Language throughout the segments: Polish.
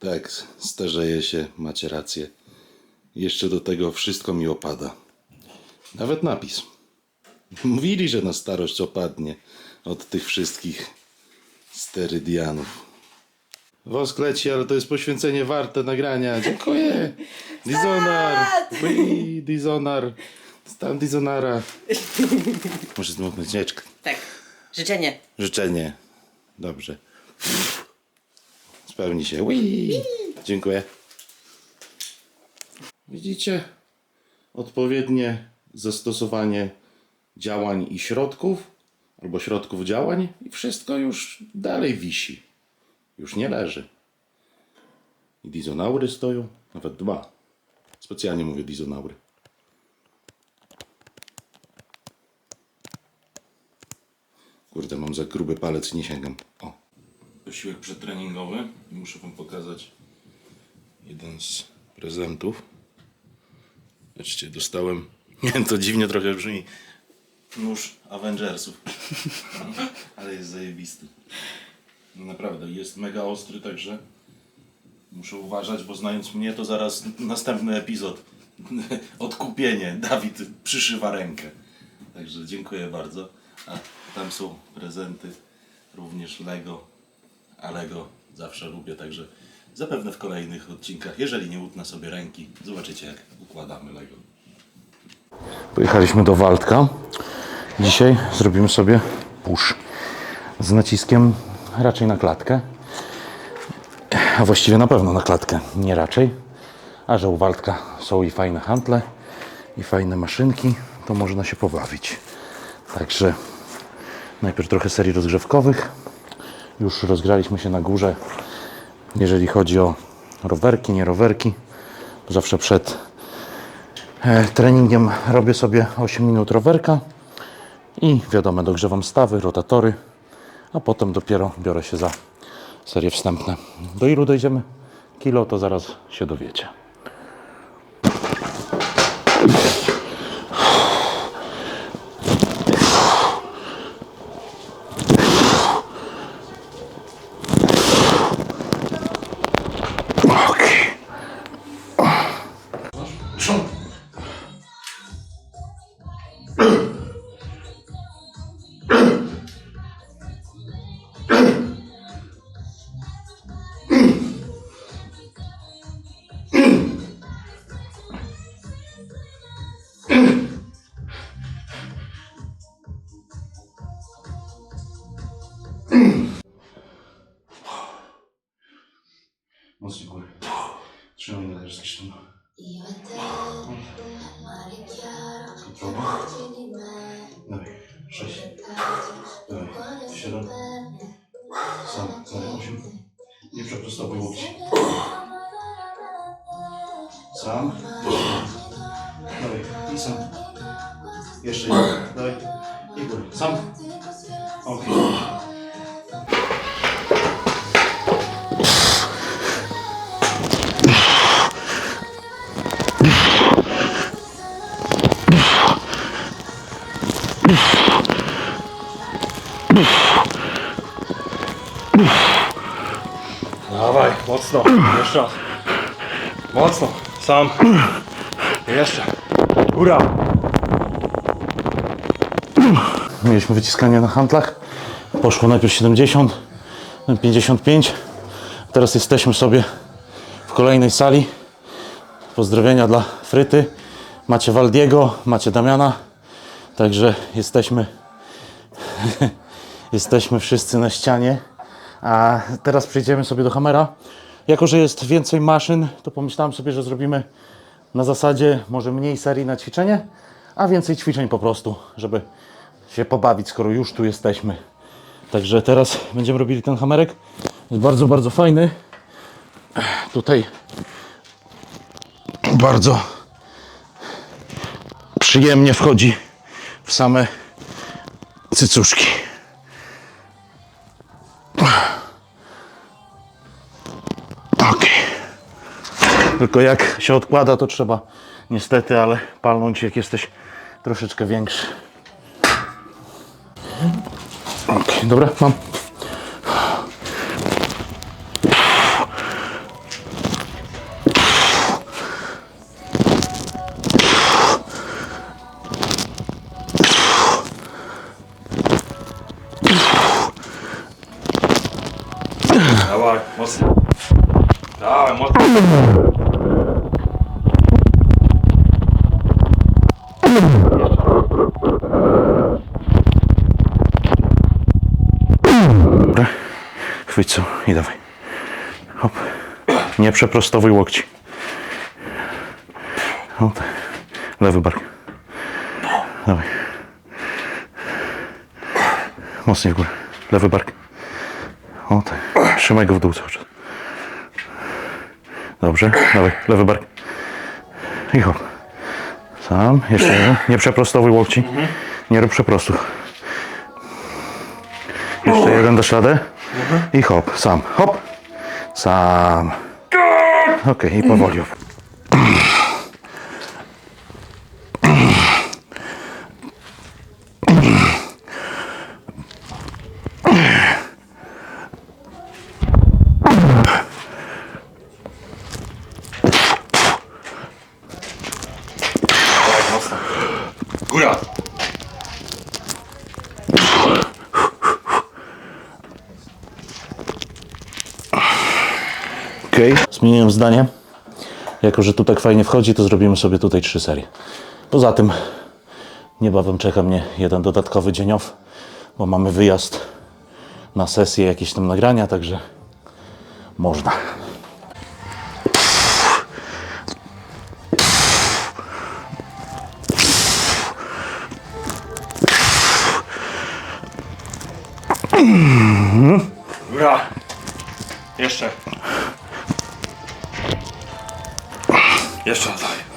Tak, starzeję się, macie rację. Jeszcze do tego wszystko mi opada. Nawet napis. Mówili, że na starość opadnie od tych wszystkich sterydianów. Wosk leci, ale to jest poświęcenie warte nagrania. Dziękuję. Dizonar. Ui, Dizonar. Stan Dizonara. Muszę zdmuchnąć nieczkę. Tak. Życzenie. Życzenie. Dobrze. Spełni się. Ui. Dziękuję. Widzicie? Odpowiednie zastosowanie działań i środków, albo środków działań, i wszystko już dalej wisi. Już nie leży. I dizonaury stoją, nawet dwa. Specjalnie mówię dizonaury. Kurde, mam za gruby palec, nie sięgam. O. Posiłek przedtreningowy. Muszę wam pokazać jeden z prezentów. Zobaczcie, dostałem. Nie to dziwnie trochę brzmi. Nóż Avengersów. Ale jest zajebisty. Naprawdę, jest mega ostry, także muszę uważać, bo znając mnie, to zaraz następny epizod. Odkupienie. Dawid przyszywa rękę. Także dziękuję bardzo. A tam są prezenty, również Lego. A Lego zawsze lubię, także zapewne w kolejnych odcinkach, jeżeli nie utnę sobie ręki, zobaczycie jak układamy Lego. Pojechaliśmy do Waldka. Dzisiaj zrobimy sobie push z naciskiem raczej na klatkę. A właściwie na pewno na klatkę, nie raczej. A że u Waldka są i fajne handle, i fajne maszynki, to można się pobawić. Także najpierw trochę serii rozgrzewkowych. Już rozgraliśmy się na górze, jeżeli chodzi o rowerki, nie rowerki. Zawsze przed e, treningiem robię sobie 8 minut rowerka i wiadomo, dogrzewam stawy, rotatory, a potem dopiero biorę się za serie wstępne. Do ilu dojdziemy? Kilo to zaraz się dowiecie. Mocniej góry. Trzymaj na razie zresztą. Kontrola. Dawaj. Sześć. Dawaj. Siedem. Sam. Dawaj. Osiem. Nie przeprostowy łokci. Sam. Dawaj. I sam. Jeszcze jeden. Dawaj. I góry. Sam. Okej. Dawaj, mocno, jeszcze raz. Mocno, sam. Jeszcze. Góra. Mieliśmy wyciskanie na handlach. Poszło najpierw 70, potem 55. Teraz jesteśmy sobie w kolejnej sali. Pozdrowienia dla Fryty. Macie Waldiego, macie Damiana. Także jesteśmy jesteśmy wszyscy na ścianie. A teraz przejdziemy sobie do Hamera. Jako, że jest więcej maszyn, to pomyślałem sobie, że zrobimy na zasadzie może mniej serii na ćwiczenie, a więcej ćwiczeń po prostu, żeby się pobawić, skoro już tu jesteśmy. Także teraz będziemy robili ten hamerek. Jest bardzo, bardzo fajny. Tutaj bardzo przyjemnie wchodzi w same cycuszki. Tylko jak się odkłada, to trzeba niestety, ale palnąć jak jesteś troszeczkę większy. Ok, dobra, mam. Dawaj, mocno. Dawaj, mocno. Chwyć co i dawaj. Hop. Nie przeprostowuj łokci. Tak. Lewy bark. Dawaj. Mocniej w górę. Lewy bark. O tak. Trzymaj go w dół cały czas. Dobrze. Dawaj. Lewy bark. I hop. Sam. Jeszcze jeden. Nie przeprostowuj łokci. Nie rób przeprostów. Jeszcze jeden dasz I hop, sam. Hop. Sam. Okej, i powoli. Zmieniłem zdanie. Jako, że tu tak fajnie wchodzi, to zrobimy sobie tutaj trzy serie. Poza tym niebawem czeka mnie jeden dodatkowy dzień off, bo mamy wyjazd na sesję jakieś tam nagrania, także można. Góra. Jeszcze. Jeszcze raz, dawaj.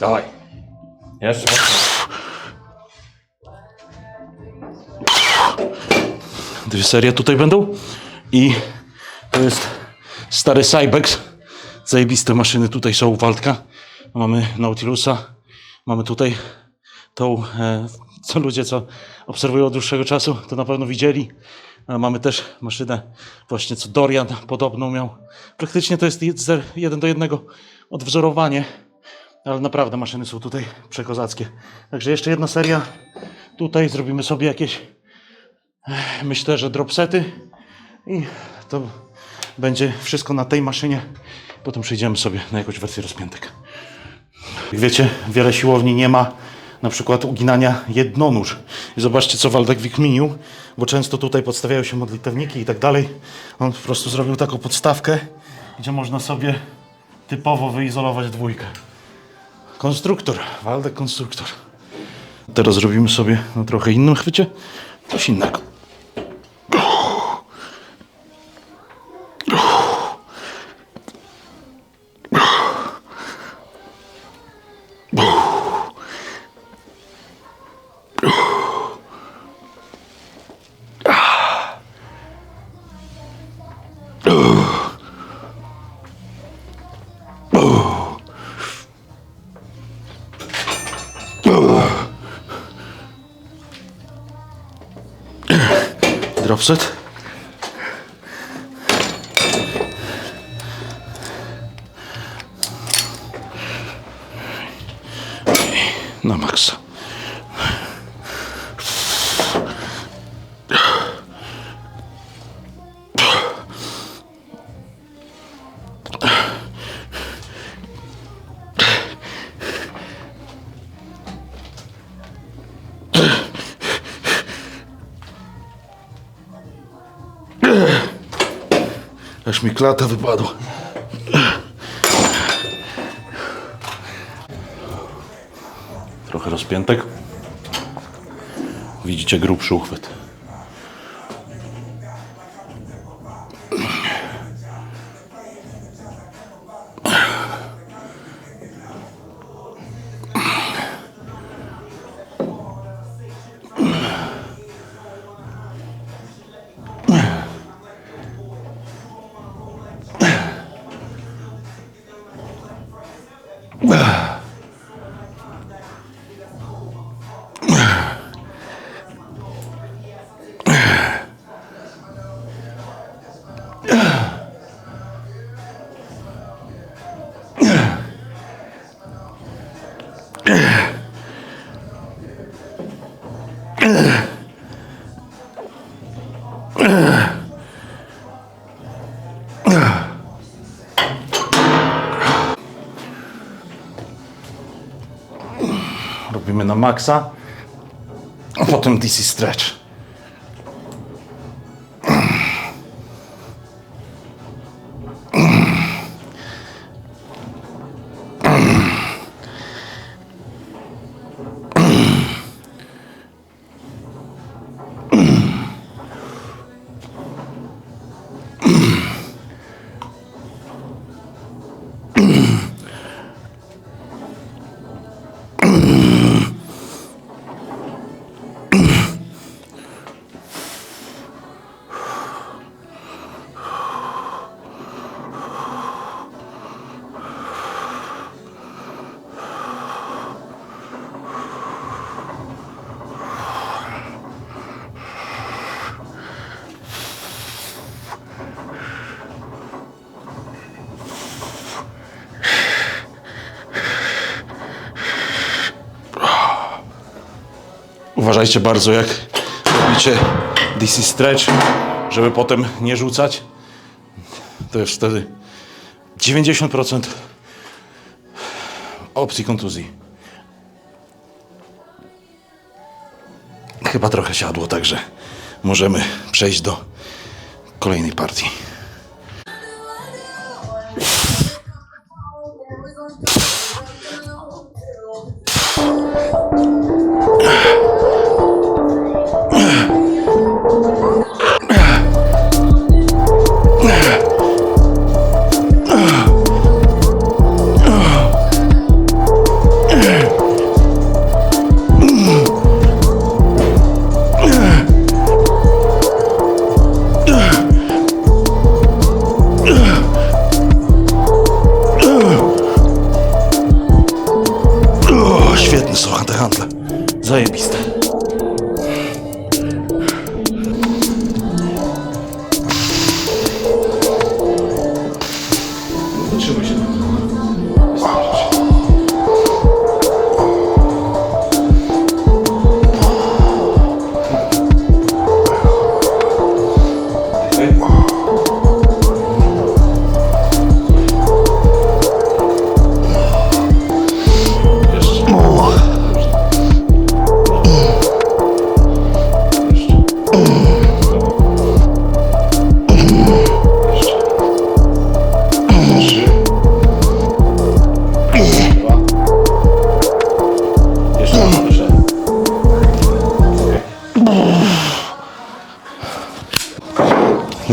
Dawaj. Jeszcze. Dwie serie tutaj będą i to jest stary Cybex. Zajebiste maszyny tutaj są, Waldka. Mamy Nautilusa, mamy tutaj tą, e, co ludzie, co obserwują od dłuższego czasu, to na pewno widzieli. Mamy też maszynę właśnie, co Dorian podobną miał. Praktycznie to jest jed- jeden do jednego odwzorowanie, ale naprawdę maszyny są tutaj przekozackie. Także jeszcze jedna seria. Tutaj zrobimy sobie jakieś myślę, że dropsety i to będzie wszystko na tej maszynie. Potem przejdziemy sobie na jakąś wersję rozpiętek. Jak wiecie, wiele siłowni nie ma na przykład uginania jednonóż. I zobaczcie, co Waldek wykminił, bo często tutaj podstawiają się modlitewniki i tak dalej. On po prostu zrobił taką podstawkę, gdzie można sobie typowo wyizolować dwójkę. Konstruktor, Waldek konstruktor. Teraz zrobimy sobie na trochę innym chwycie coś innego. Dropset. Na Aż mi klata wypadła. Trochę rozpiętek. Widzicie grubszy uchwyt. Na maksa, a potem DC stretch. Uważajcie bardzo, jak robicie DC stretch, żeby potem nie rzucać. To jest wtedy 90% opcji kontuzji. Chyba trochę siadło, także możemy przejść do kolejnej partii. Zajebiste.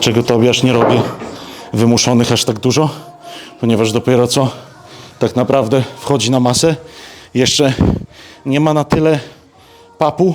Dlaczego Tobiasz nie robi wymuszonych aż tak dużo? Ponieważ dopiero co tak naprawdę wchodzi na masę. Jeszcze nie ma na tyle papu,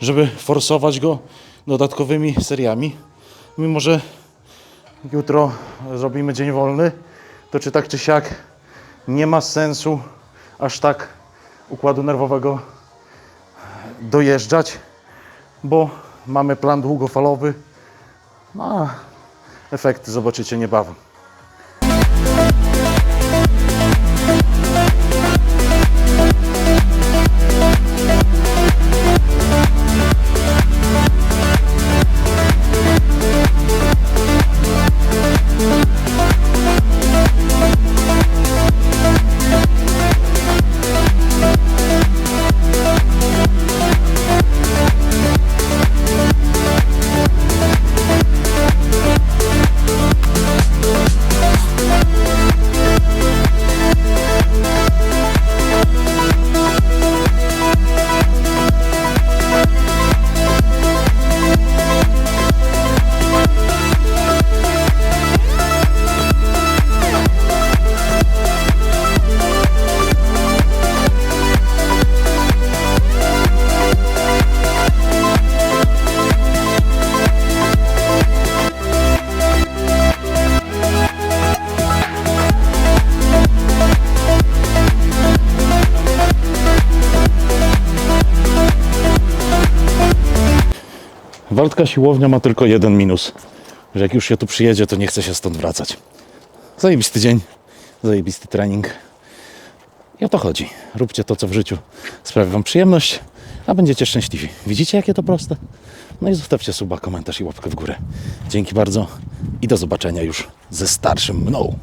żeby forsować go dodatkowymi seriami. Mimo, że jutro zrobimy dzień wolny, to czy tak czy siak nie ma sensu aż tak układu nerwowego dojeżdżać, bo mamy plan długofalowy, no, efekty zobaczycie niebawem. Waldka siłownia ma tylko jeden minus, że jak już się tu przyjedzie, to nie chce się stąd wracać. Zajebisty dzień, zajebisty trening. I o to chodzi. Róbcie to, co w życiu sprawia Wam przyjemność, a będziecie szczęśliwi. Widzicie, jakie to proste? No i zostawcie suba, komentarz i łapkę w górę. Dzięki bardzo i do zobaczenia już ze starszym mną.